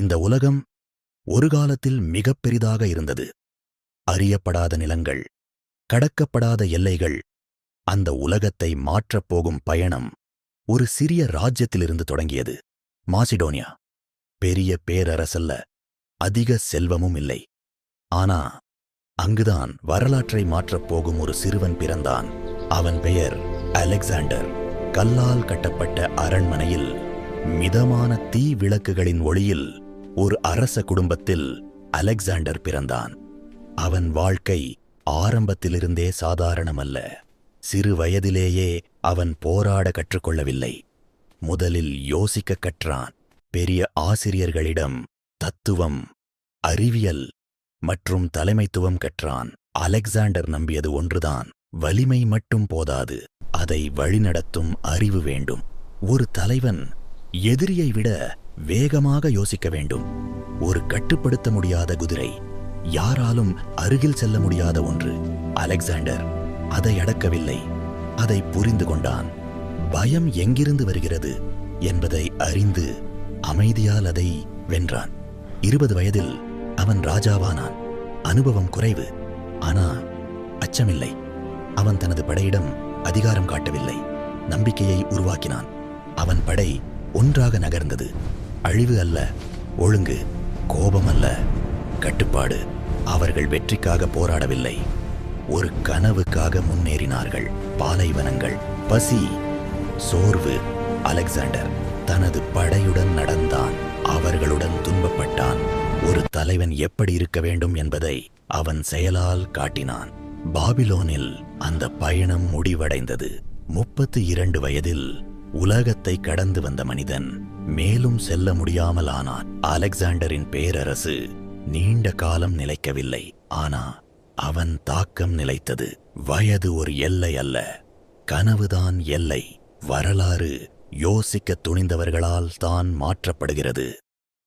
இந்த உலகம் ஒரு காலத்தில் மிகப் பெரிதாக இருந்தது. அறியப்படாத நிலங்கள் கடக்கப்படாத எல்லைகள் அந்த உலகத்தை மாற்றப் போகும் பயணம் ஒரு சிறிய ராஜ்யத்திலிருந்து தொடங்கியது. மாசிடோனியா பெரிய பேரரசல்ல அதிக செல்வமும் இல்லை. ஆனா அங்குதான் வரலாற்றை மாற்றப் போகும் ஒரு சிறுவன் பிறந்தான். அவன் பெயர் அலெக்சாண்டர். கல்லால் கட்டப்பட்ட அரண்மனையில் மிதமான தீ விளக்குகளின் ஒளியில் ஒரு அரச குடும்பத்தில் அலெக்சாண்டர் பிறந்தான். அவன் வாழ்க்கை ஆரம்பத்திலிருந்தே சாதாரணமல்ல. சிறு வயதிலேயே அவன் போராட கற்றுக்கொள்ளவில்லை. முதலில் யோசிக்க கற்றான். பெரிய ஆசிரியர்களிடம் தத்துவம் அறிவியல் மற்றும் தலைமைத்துவம் கற்றான். அலெக்சாண்டர் நம்பியது ஒன்றுதான். வலிமை மட்டும் போதாது. அதை வழிநடத்தும் அறிவு வேண்டும். ஒரு தலைவன் எதிரியை விட வேகமாக யோசிக்க வேண்டும். ஒரு கட்டுப்படுத்த முடியாத குதிரை யாராலும் அருகில் செல்ல முடியாத ஒன்று. அலெக்சாண்டர் அதை அடக்கவில்லை அதை புரிந்து கொண்டான். பயம் எங்கிருந்து வருகிறது என்பதை அறிந்து அமைதியால் அதை வென்றான். இருபது வயதில் அவன் ராஜாவானான். அனுபவம் குறைவு ஆனா அச்சமில்லை. அவன் தனது படையிடம் அதிகாரம் காட்டவில்லை. நம்பிக்கையை உருவாக்கினான். அவன் படை ஒன்றாக நகர்ந்தது. அழிவு அல்ல ஒழுங்கு கோபம் அல்ல. கட்டுப்பாடு அவர்கள் வெற்றிக்காக போராடவில்லை. ஒரு கனவுக்காக முன்னேறினார்கள். பாலைவனங்கள் பசி சோர்வு. அலெக்சாண்டர் தனது படையுடன் நடந்தான். அவர்களுடன் துன்பப்பட்டான். ஒரு தலைவன் எப்படி இருக்க வேண்டும் என்பதை அவன் செயலால் காட்டினான். பாபிலோனில் அந்த பயணம் முடிவடைந்தது. முப்பத்து இரண்டு வயதில் உலகத்தை கடந்து வந்த மனிதன் மேலும் செல்ல முடியாமலானான். அலெக்சாண்டரின் பேரரசு நீண்ட காலம் நிலைக்கவில்லை. ஆனா அவன் தாக்கம் நிலைத்தது. வயது ஒரு எல்லை அல்ல. கனவுதான் எல்லை. வரலாறு யோசிக்க துணிந்தவர்களால் தான் மாற்றப்படுகிறது.